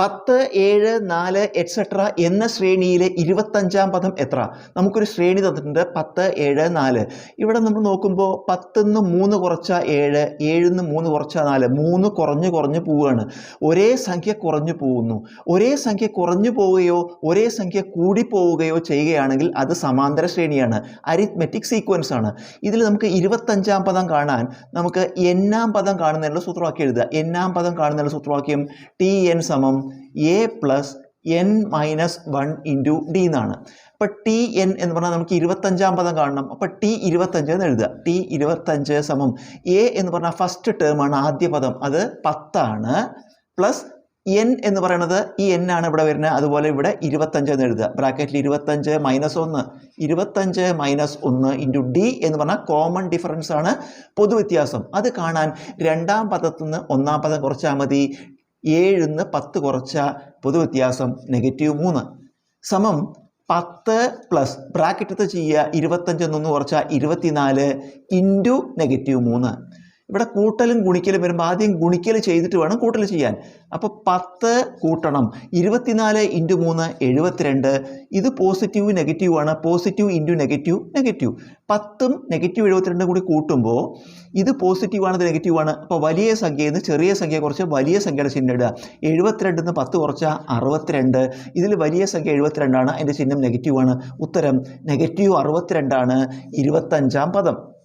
പത്ത് ഏഴ് നാല് എക്സെട്ര എന്ന ശ്രേണിയിലെ ഇരുപത്തഞ്ചാം പദം എത്ര? നമുക്കൊരു ശ്രേണി തന്നിട്ടുണ്ട്. പത്ത് ഏഴ് നാല്. ഇവിടെ നമ്മൾ നോക്കുമ്പോൾ പത്തുനിന്ന് മൂന്ന് കുറച്ച ഏഴ് ഏഴിന്ന് മൂന്ന് കുറച്ച നാല്. മൂന്ന് കുറഞ്ഞു കുറഞ്ഞു പോവുകയാണ്. ഒരേ സംഖ്യ കുറഞ്ഞു പോകുന്നു. ഒരേ സംഖ്യ കുറഞ്ഞു പോവുകയോ ഒരേ സംഖ്യ കൂടി പോവുകയോ ചെയ്യുകയാണെങ്കിൽ അത് സമാന്തര ശ്രേണിയാണ്. അരിത്മെറ്റിക് സീക്വൻസ് ആണ്. ഇതിൽ നമുക്ക് ഇരുപത്തഞ്ചാം പദം കാണാൻ നമുക്ക് എന്നാം പദം കാണുന്നതിനുള്ള സൂത്രവാക്യം എഴുതുക. എന്നാം പദം കാണുന്നതിനുള്ള സൂത്രവാക്യം ടി എൻ സമം A plus N minus one into D എന്നാണ്. അപ്പോൾ ടി എൻ എന്ന് പറഞ്ഞാൽ നമുക്ക് ഇരുപത്തഞ്ചാം പദം കാണണം. അപ്പോൾ ടി ഇരുപത്തഞ്ച് എന്ന് എഴുതുക. ടി ഇരുപത്തഞ്ച് സമം എ എന്ന് പറഞ്ഞാൽ ഫസ്റ്റ് ടേമാണ് ആദ്യ പദം. അത് പത്താണ്. പ്ലസ് എൻ എന്ന് പറയുന്നത് ഈ എൻ ആണ് ഇവിടെ വരുന്നത്. അതുപോലെ ഇവിടെ ഇരുപത്തഞ്ച് എന്ന് എഴുതുക. ബ്രാക്കറ്റിൽ ഇരുപത്തഞ്ച് മൈനസ് ഒന്ന്. ഇരുപത്തഞ്ച് മൈനസ് ഒന്ന് ഇന്റു ഡി എന്ന് പറഞ്ഞാൽ കോമൺ ഡിഫറൻസ് ആണ് പൊതുവ്യത്യാസം. അത് കാണാൻ രണ്ടാം പദത്തിൽ നിന്ന് ഒന്നാം പദം കുറച്ചാൽ മതി. ഏഴിന്ന് പത്ത് കുറച്ച പൊതുവ്യത്യാസം നെഗറ്റീവ് മൂന്ന്. സമം പത്ത് പ്ലസ് ബ്രാക്കറ്റത്ത് ചെയ്യുക ഇരുപത്തഞ്ചെന്നൊന്ന് കുറച്ച ഇരുപത്തിനാല് ഇന്റു നെഗറ്റീവ് മൂന്ന്. ഇവിടെ കൂട്ടലും ഗുണിക്കലും വരുമ്പോൾ ആദ്യം ഗുണിക്കൽ ചെയ്തിട്ട് വേണം കൂട്ടൽ ചെയ്യാൻ. അപ്പോൾ പത്ത് കൂട്ടണം. ഇരുപത്തിനാല് ഇന്റു മൂന്ന് എഴുപത്തിരണ്ട്. ഇത് പോസിറ്റീവ് നെഗറ്റീവ് ആണ്. പോസിറ്റീവ് ഇന്റു നെഗറ്റീവ് നെഗറ്റീവ് പത്തും നെഗറ്റീവ് എഴുപത്തിരണ്ടും കൂടി കൂട്ടുമ്പോൾ ഇത് പോസിറ്റീവ് ആണ് ഇത് നെഗറ്റീവ് ആണ്. അപ്പോൾ വലിയ സംഖ്യയിൽ നിന്ന് ചെറിയ സംഖ്യ കുറച്ച് വലിയ സംഖ്യയുടെ ചിഹ്നം ഇടുക. എഴുപത്തിരണ്ടിൽ നിന്ന് പത്ത് കുറച്ചാൽ അറുപത്തിരണ്ട്. ഇതിൽ വലിയ സംഖ്യ എഴുപത്തിരണ്ടാണ് അതിന്റെ ചിഹ്നം നെഗറ്റീവ് ആണ്. ഉത്തരം നെഗറ്റീവ് അറുപത്തിരണ്ടാണ്. ഇരുപത്തഞ്ചാം പദം.